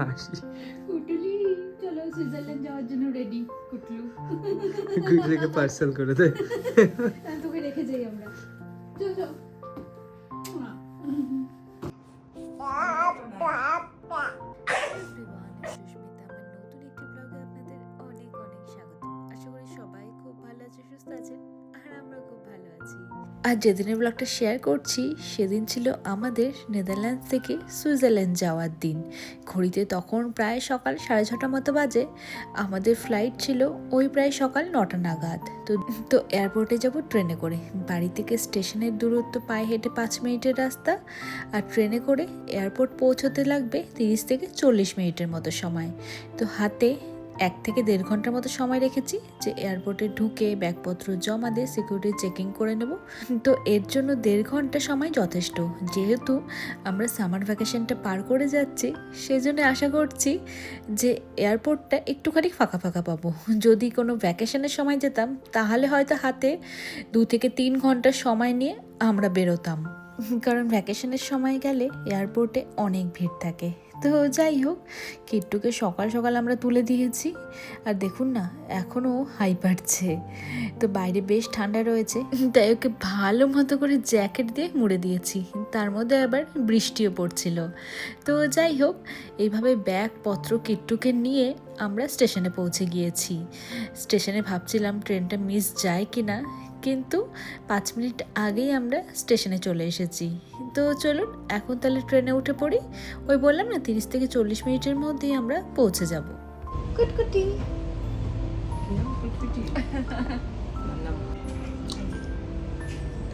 হাসি কুটুলি চলো সুইজারল্যান্ড যাওয়ার জন্য রেডি কুটলু গুগলিকে পার্সেল করে দে তোকে রেখে যাই আমরা চল আর যেদিনের ব্লগটা শেয়ার করছি, সেদিন ছিল আমাদের নেদারল্যান্ডস থেকে সুইজারল্যান্ড যাওয়ার দিন। ঘড়িতে তখন প্রায় সকাল সাড়ে ছটা মতো বাজে। আমাদের ফ্লাইট ছিল ওই প্রায় সকাল নটা নাগাদ। তো তো এয়ারপোর্টে যাব ট্রেনে করে। বাড়ি থেকে স্টেশনের দূরত্ব পায়ে হেঁটে পাঁচ মিনিটের রাস্তা। আর ট্রেনে করে এয়ারপোর্ট পৌঁছতে লাগবে তিরিশ থেকে চল্লিশ মিনিটের মতো সময়। তো হাতে এক থেকে দেড় ঘণ্টার মতো সময় রেখেছি যে এয়ারপোর্টে ঢুকে ব্যাগপত্র জমা দিয়ে সিকিউরিটি চেকিং করে নেব। তো এর জন্য দেড় ঘণ্টা সময় যথেষ্ট। যেহেতু আমরা সামার ভ্যাকেশনটা পার করে যাচ্ছি সেই জন্য আশা করছি যে এয়ারপোর্টটা একটুখানি ফাঁকা ফাঁকা পাবো। যদি কোনো ভ্যাকেশনের সময় যেতাম, তাহলে হয়তো হাতে দু থেকে তিন ঘণ্টা সময় নিয়ে আমরা বেরোতাম। কারণ ভ্যাকেশনের সময় গেলে এয়ারপোর্টে অনেক ভিড় থাকে। তো যাই হোক, কিট্টুকে সকাল সকাল আমরা তুলে দিয়েছি। আর দেখুন না, এখনও হাই পাচ্ছে তো বাইরে বেশ ঠান্ডা রয়েছে। তাই ওকে ভালো মতো করে জ্যাকেট দিয়ে মুড়ে দিয়েছি। তার মধ্যে আবার বৃষ্টিও পড়ছিল। তো যাই হোক, এইভাবে ব্যাগপত্র কিট্টুকে নিয়ে আমরা স্টেশনে পৌঁছে গিয়েছি। স্টেশনে ভাবছিলাম ট্রেনটা মিস যায় কি না কিন্তু পাঁচ মিনিট আগেই আমরা স্টেশনে চলে এসেছি। তো চলুন এখন তাহলে ট্রেনে উঠে পড়ি। ওই বললাম না তিরিশ থেকে চল্লিশ মিনিটের মধ্যেই আমরা পৌঁছে যাব। কুটকুটি।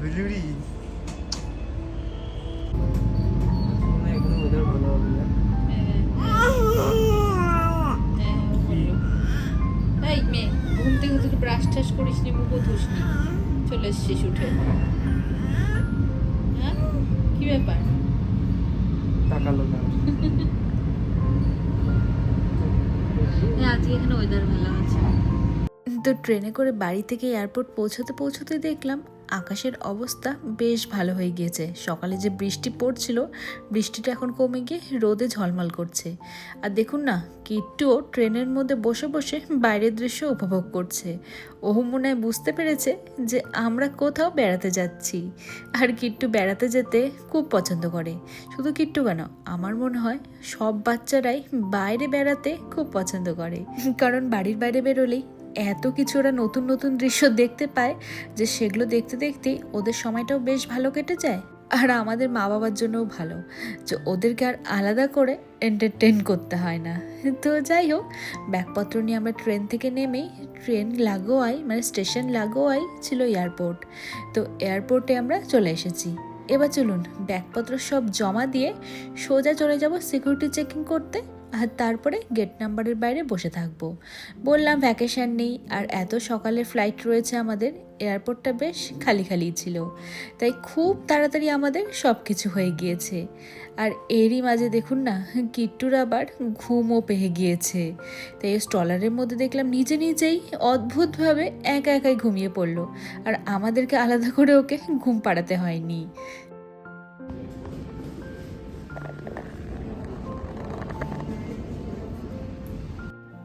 হুলুড়ি ব্রাশ করিস নি মুখও ধুস নি। চলে এসছিস উঠে। হ্যাঁ? কি ব্যাপার? তাকালো না। আজকে এখানে ওয়েদার ভালো আছে। তো ট্রেনে করে বাড়ি থেকে এয়ারপোর্ট পৌঁছতে পৌঁছতে দেখলাম আকাশের অবস্থা বেশ ভালো হয়ে গিয়েছে। সকালে যে বৃষ্টি পড়ছিল, বৃষ্টিটা এখন কমে গিয়ে রোদে ঝলমল করছে। আর দেখুন না, কিট্টুও ট্রেনের মধ্যে বসে বসে বাইরের দৃশ্য উপভোগ করছে। ও মনে হয় বুঝতে পেরেছে যে আমরা কোথাও বেড়াতে যাচ্ছি। আর কিট্টু বেড়াতে যেতে খুব পছন্দ করে। শুধু কিট্টু কেন, আমার মনে হয় সব বাচ্চারাই বাইরে বেড়াতে খুব পছন্দ করে। কারণ বাড়ির বাইরে বেরোলেই এত কিছু ওরা নতুন নতুন দৃশ্য দেখতে পায় যে সেগুলো দেখতে, দেখতেই ওদের সময়টাও বেশ ভালো কেটে যায়। আর আমাদের মা বাবার জন্যও ভালো যে ওদেরকে আর আলাদা করে এন্টারটেন করতে হয় না। তো যাই হোক, ব্যাগপত্র নিয়ে আমরা ট্রেন থেকে নেমেই ট্রেন লাগোয়াই মানে স্টেশন লাগোয়াই ছিল এয়ারপোর্ট তো এয়ারপোর্টে আমরা চলে এসেছি। এবার চলুন, ব্যাগপত্র সব জমা দিয়ে সোজা চলে যাব সিকিউরিটি চেকিং করতে। আর তারপরে গেট নাম্বারের বাইরে বসে থাকব। বললাম ভ্যাকেশন নেই। আর এত সকালে ফ্লাইট রয়েছে আমাদের এয়ারপোর্টটা বেশ খালি খালি ছিল। তাই খুব তাড়াতাড়ি আমাদের সব কিছু হয়ে গিয়েছে। আর এরই মাঝে দেখুন না, কিট্টুর আবার ঘুমও পেয়ে গিয়েছে। তাই স্টলারের মধ্যে দেখলাম নিজে নিজেই অদ্ভুতভাবে একা একাই ঘুমিয়ে পড়ল। আর আমাদেরকে আলাদা করে ওকে ঘুম পাড়াতে হয়নি।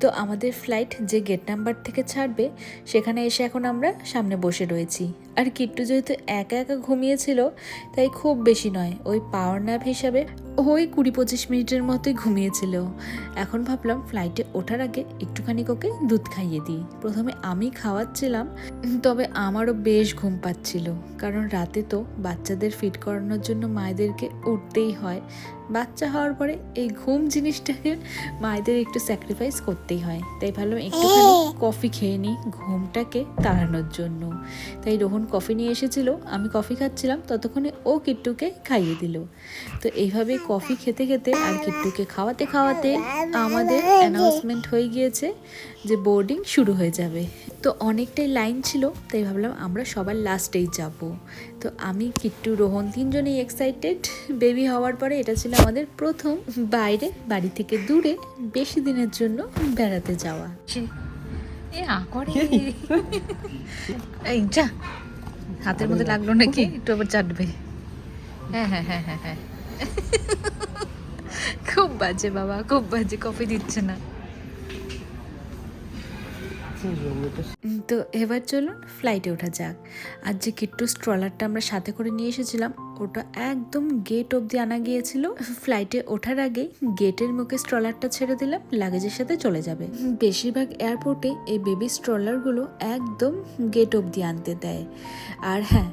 তো আমাদের ফ্লাইট যে গেট নাম্বার থেকে ছাড়বে, সেখানে এসে এখন আমরা সামনে বসে রয়েছি। আর কিট্টু যেহেতু একা একা ঘুমিয়েছিল তাই খুব বেশি নয়। ওই পাওয়ার ন্যাপ হিসাবে ওই কুড়ি পঁচিশ মিনিটের মতোই ঘুমিয়েছিল। এখন ভাবলাম ফ্লাইটে ওঠার আগে একটুখানি ওকে দুধ খাইয়ে দিই। প্রথমে আমি খাওয়াচ্ছিলাম তবে আমারও বেশ ঘুম পাচ্ছিল। কারণ রাতে তো বাচ্চাদের ফিট করানোর জন্য মায়েদেরকে উঠতেই হয়। বাচ্চা হওয়ার পরে এই ঘুম জিনিসটাকে মায়েদের একটু স্যাক্রিফাইস করতেই হয়। তাই ভাবলাম একটুখানি কফি খেয়ে নিই ঘুমটাকে তাড়ানোর জন্য। তাই রোহন কফি নিয়ে এসেছিল, আমি কফি খাচ্ছিলাম, ততক্ষণে ও কিট্টুকে খাইয়ে দিল। তো এইভাবে কফি খেতে খেতে আর কিট্টুকে খাওয়াতে খাওয়াতে আমাদের অ্যানাউন্সমেন্ট হয়ে গিয়েছে যে বোর্ডিং শুরু হয়ে যাবে। তো অনেকটাই লাইন ছিল, তাই ভাবলাম আমরা সবার লাস্টেই যাব। তো আমি, কিট্টু, রোহন তিনজনেই এক্সাইটেড বেবি হওয়ার পরে এটা ছিল আমাদের প্রথম বাইরে, বাড়ি থেকে দূরে, বেশি দিনের জন্য বেড়াতে যাওয়া। এ করে। এই যা। হাতের মধ্যে লাগল নাকি? একটু আবার চাটবে। হ্যাঁ হ্যাঁ হ্যাঁ হ্যাঁ হ্যাঁ। খুব বাজে বাবা খুব বাজে কফি দিচ্ছে না। তো এবার চলুন ফ্লাইটে ওঠা যাক। আর যে কিট্টু স্ট্রলারটা আমরা সাথে করে নিয়ে এসেছিলাম, ওটা একদম গেট অবধি আনা গিয়েছিল। ফ্লাইটে ওঠার আগে গেটের মুখে স্ট্রলারটা ছেড়ে দিলাম লাগেজের সাথে চলে যাবে। বেশিরভাগ এয়ারপোর্টে এই বেবি স্ট্রলারগুলো একদম গেট অবধি আনতে দেয়। আর হ্যাঁ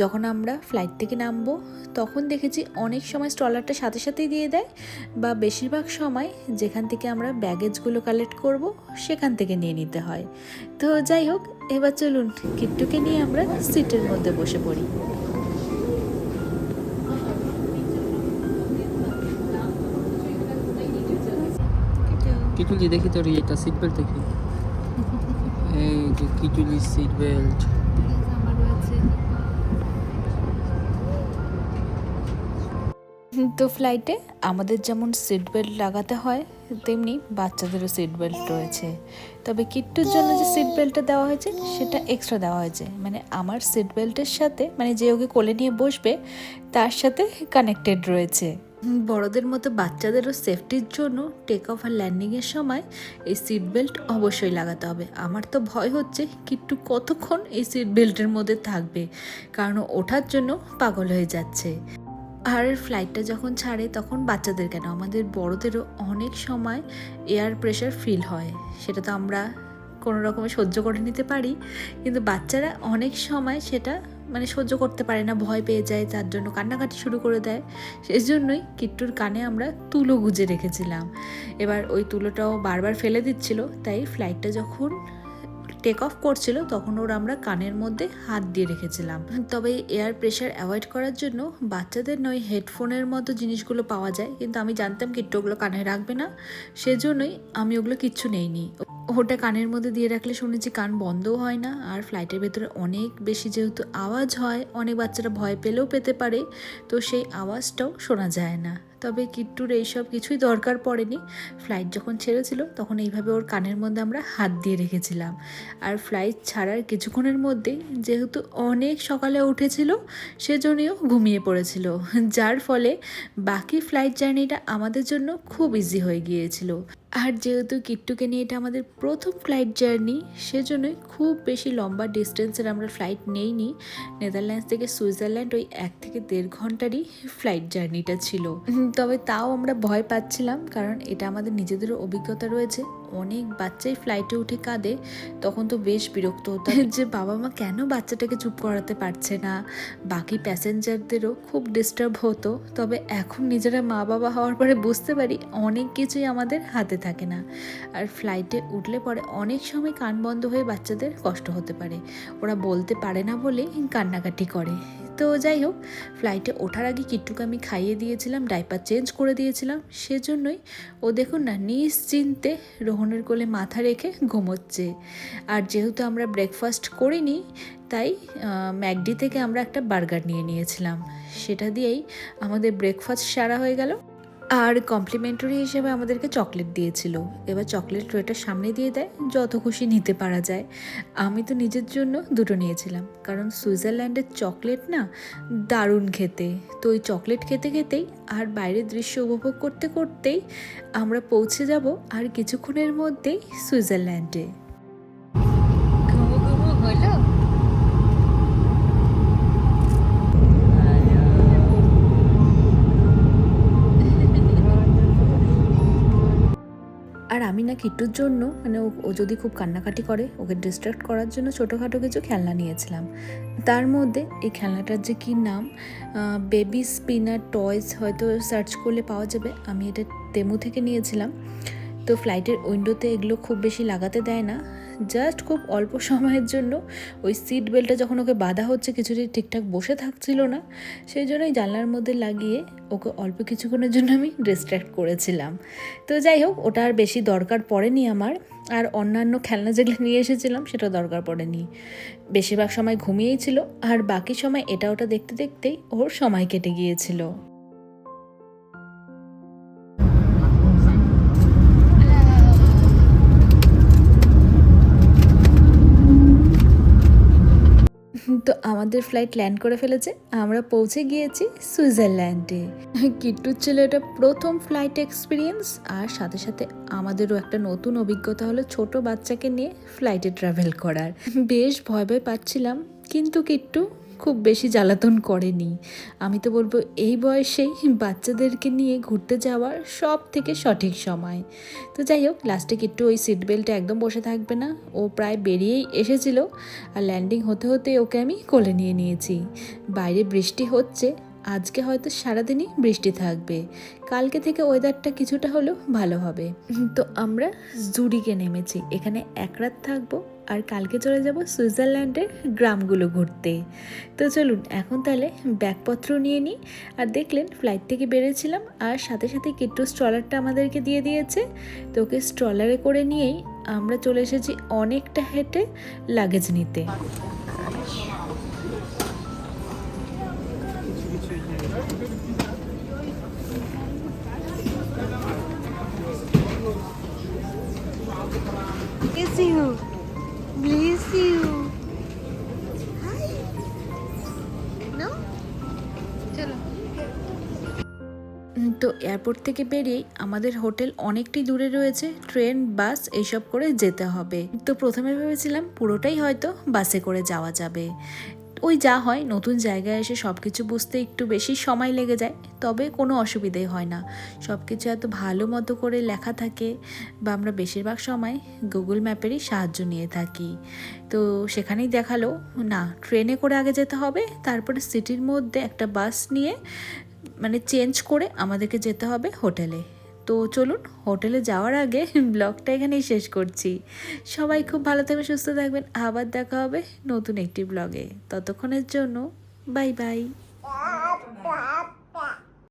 যখন আমরা ফ্লাইট থেকে নামবো, তখন দেখেছি অনেক সময় স্ট্রলারটা সাথে সাথেই দিয়ে দেয় বা বেশিরভাগ সময় যেখান থেকে আমরা ব্যাগেজগুলো কালেক্ট করব, সেখান থেকে নিয়ে নিতে হয়। তো যাই হোক, এবার চলুন কিট্টুকে নিয়ে আমরা সিটের মধ্যে বসে পড়ি। কিচুলি দেখি তোর এটা সিট বেল্ট দেখি। এই যে কিচুলি সিট বেল্ট তো ফ্লাইটে আমাদের যেমন সিট বেল্ট লাগাতে হয়, তেমনি বাচ্চাদেরও সিট বেল্ট রয়েছে। তবে কিট্টুর জন্য যে সিট বেল্টটা দেওয়া হয়েছে, সেটা এক্সট্রা দেওয়া হয়েছে। মানে আমার সিট বেল্টের সাথে মানে যে ওকে কোলে নিয়ে বসবে, তার সাথে কানেক্টেড রয়েছে। বড়দের মতো বাচ্চাদেরও সেফটির জন্য টেক অফ আর ল্যান্ডিংয়ের সময় এই সিট বেল্ট অবশ্যই লাগাতে হবে। আমার তো ভয় হচ্ছে কিট্টু কতক্ষণ এই সিট বেল্টের মধ্যে থাকবে, কারণ ওঠার জন্য পাগল হয়ে যাচ্ছে। আর ফ্লাইটটা যখন ছাড়ে, তখন বাচ্চাদের কেন? আমাদের বড়দেরও অনেক সময় এয়ার প্রেশার ফিল হয়। সেটা তো আমরা কোনো রকমে সহ্য করে নিতে পারি, কিন্তু বাচ্চারা অনেক সময় সেটা মানে সহ্য করতে পারে না, ভয় পেয়ে যায়, তার জন্য কান্নাকাটি শুরু করে দেয়। সেই জন্যই কিট্টুর কানে আমরা তুলো গুজে রেখেছিলাম। এবার ওই তুলোটাও বারবার ফেলে দিচ্ছিল, তাই ফ্লাইটটা যখন টেক অফ করছিল, তখন ওর আমরা কানের মধ্যে হাত দিয়ে রেখেছিলাম। তবে এয়ার প্রেশার অ্যাভয়েড করার জন্য বাচ্চাদের নয় হেডফোনের মতো জিনিসগুলো পাওয়া যায়। কিন্তু আমি জানতাম কিট্টু ওগুলো কানে রাখবে না, সেজন্যই আমি ওগুলো কিচ্ছু নেইনি। ওটা কানের মধ্যে দিয়ে রাখলে শুনেছি কান বন্ধও হয় না, আর ফ্লাইটের ভেতরে অনেক বেশি যেহেতু আওয়াজ হয়, অনেক বাচ্চারা ভয় পেলেও পেতে পারে, তো সেই আওয়াজটাও শোনা যায় না। তবে কিট্টুর এইসব কিছুই দরকার পড়েনি। ফ্লাইট যখন ছেড়েছিল, তখন এইভাবে ওর কানের মধ্যে আমরা হাত দিয়ে রেখেছিলাম। আর ফ্লাইট ছাড়ার কিছুক্ষণের মধ্যেই যেহেতু অনেক সকালে উঠেছিল সেজন্যও ঘুমিয়ে পড়েছিল। যার ফলে বাকি ফ্লাইট জার্নিটা আমাদের জন্য খুব ইজি হয়ে গিয়েছিল। আর যেহেতু কিট্টুকে নিয়ে এটা আমাদের প্রথম ফ্লাইট জার্নি সেজন্যই খুব বেশি লম্বা ডিস্টেন্সের আমরা ফ্লাইট নেইনি। নেদারল্যান্ডস থেকে সুইজারল্যান্ড ওই এক থেকে দেড় ঘন্টারই ফ্লাইট জার্নিটা ছিল। তবে তাও আমরা ভয় পাচ্ছিলাম, কারণ এটা আমাদের নিজেদেরও অভিজ্ঞতা রয়েছে। অনেক বাচ্চাই ফ্লাইটে উঠে কাঁদে, তখন তো বেশ বিরক্ত হতো যে বাবা মা কেন বাচ্চাটাকে চুপ করাতে পারছে না? বাকি প্যাসেঞ্জারদেরও খুব ডিস্টার্ব হতো। তবে এখন নিজেরা মা বাবা হওয়ার পরে বুঝতে পারি অনেক কিছুই আমাদের হাতে থাকে না। আর ফ্লাইটে উঠলে পরে অনেক সময় কান বন্ধ হয়ে বাচ্চাদের কষ্ট হতে পারে। ওরা বলতে পারে না বলে কান্নাকাটি করে। তো যাই হোক ফ্লাইটে ওঠার আগে কিট্টুকে আমি খাইয়ে দিয়েছিলাম ডাইপার চেঞ্জ করে দিয়েছিলাম। সেজন্যই ও দেখুন না, নিশ্চিন্তে রোহনের কোলে মাথা রেখে ঘুমোচ্ছে। আর যেহেতু আমরা ব্রেকফাস্ট করিনি, তাই ম্যাকডি থেকে আমরা একটা বার্গার নিয়ে নিয়েছিলাম। সেটা দিয়েই আমাদের ব্রেকফাস্ট সারা হয়ে গেল। আর কমপ্লিমেন্টারি হিসেবে আমাদেরকে চকলেট দিয়েছিল। এবার চকলেট ট্রেটা সামনে দিয়ে দেয়, যত খুশি নিতে পারা যায়। আমি তো নিজের জন্য দুটো নিয়েছিলাম, কারণ সুইজারল্যান্ডের চকলেট না দারুণ খেতে। তো ওই চকলেট খেতে খেতেই আর বাইরের দৃশ্য উপভোগ করতে করতেই আমরা পৌঁছে যাব আর কিছুক্ষণের মধ্যেই সুইজারল্যান্ডে। না কিটুর জন্য মানে ও- যদি খুব কান্নাকাটি করে, ওকে ডিস্ট্র্যাক্ট করার জন্য ছোটোখাটো কিছু খেলনা নিয়েছিলাম। তার মধ্যে এই খেলনাটার যে কী নাম বেবি স্পিনার টয়স হয়তো সার্চ করলে পাওয়া যাবে। আমি এটা তেমু থেকে নিয়েছিলাম। তো ফ্লাইটের উইন্ডোতে এগুলো খুব বেশি লাগাতে দেয় না। জাস্ট খুব অল্প সময়ের জন্য ওই সিট বেল্টটা যখন ওকে বাঁধা হচ্ছে কিছুতেই ঠিকঠাক বসে থাকছিল না, সেই জন্যই জানলার মধ্যে লাগিয়ে ওকে অল্প কিছুক্ষণের জন্য আমি ডিস্ট্র্যাক্ট করেছিলাম। তো যাই হোক, ওটা আর বেশি দরকার পড়েনি আমার। আর অন্যান্য খেলনা যেগুলো নিয়ে এসেছিলাম, সেটা দরকার পড়েনি। বেশিরভাগ সময় ঘুমিয়েই ছিল, আর বাকি সময় এটা ওটা দেখতে দেখতেই ওর সময় কেটে গিয়েছিল। তো আমাদের ফ্লাইট ল্যান্ড করে ফেলেছে। আমরা পৌঁছে গিয়েছি সুইজারল্যান্ডে। কিট্টুর ছিল এটা প্রথম ফ্লাইট এক্সপিরিয়েন্স আর সাথে সাথে আমাদেরও একটা নতুন অভিজ্ঞতা হলো ছোট বাচ্চাকে নিয়ে ফ্লাইটে ট্রাভেল করার। বেশ ভয় ভয় পাচ্ছিলাম, কিন্তু কিট্টু খুব বেশি জ্বালাতন করেনি। আমি তো বলব, এই বয়সেই বাচ্চাদেরকে নিয়ে ঘুরতে যাওয়ার সব থেকে সঠিক সময়। তো যাই হোক, লাস্টে কিট্টু ওই সিট বেল্টে একদম বসে থাকবে না। ও প্রায় বেরিয়েই এসেছিল আর ল্যান্ডিং হতে হতে ওকে আমি কোলে নিয়ে নিয়েছি। বাইরে বৃষ্টি হচ্ছে আজকে হয়তো সারাদিনই বৃষ্টি থাকবে। কালকে থেকে ওয়েদারটা কিছুটা হলেও ভালো হবে। তো আমরা জুরিকে নেমেছি। এখানে এক রাত থাকব আর কালকে চলে যাব সুইজারল্যান্ডের গ্রামগুলো ঘুরতে। তো চলুন, এখন তাহলে ব্যাগপত্র নিয়ে নিই। আর দেখলেন ফ্লাইট থেকে বেরিয়েছিলাম আর সাথে সাথে কিট্টু স্ট্রলারটা আমাদেরকে দিয়ে দিয়েছে। তো ওকে স্ট্রলারে করে নিয়েই আমরা চলে এসেছি অনেকটা হেঁটে লাগেজ নিতে। Bless you. Bless you. Hi. No? চলো তো এয়ারপোর্ট থেকে বেরিয়ে আমাদের হোটেল অনেকটি দূরে রয়েছে ট্রেন বাস এইসব করে যেতে হবে তো প্রথমে ভেবেছিলাম পুরোটাই হয়তো বাসে করে যাওয়া যাবে ওই যা হয়, নতুন জায়গায় এসে সব কিছু বুঝতে একটু বেশি সময় লেগে যায়, তবে কোনো অসুবিধাই হয় না। সব কিছু এত ভালো মতো করে লেখা থাকে বা আমরা বেশিরভাগ সময় গুগল ম্যাপেরই সাহায্য নিয়ে থাকি। তো সেখানেই দেখাল, না ট্রেনে করে আগে যেতে হবে, তারপরে সিটির মধ্যে একটা বাস নিয়ে মানে চেঞ্জ করে আমাদেরকে যেতে হবে হোটেলে তো চলুন, হোটেলে যাওয়ার আগে ব্লগটা এখানেই শেষ করছি। সবাই খুব ভালো থাকবে সুস্থ থাকবেন। আবার দেখা হবে নতুন একটি ব্লগে। ততক্ষণের জন্য, বাই বাই।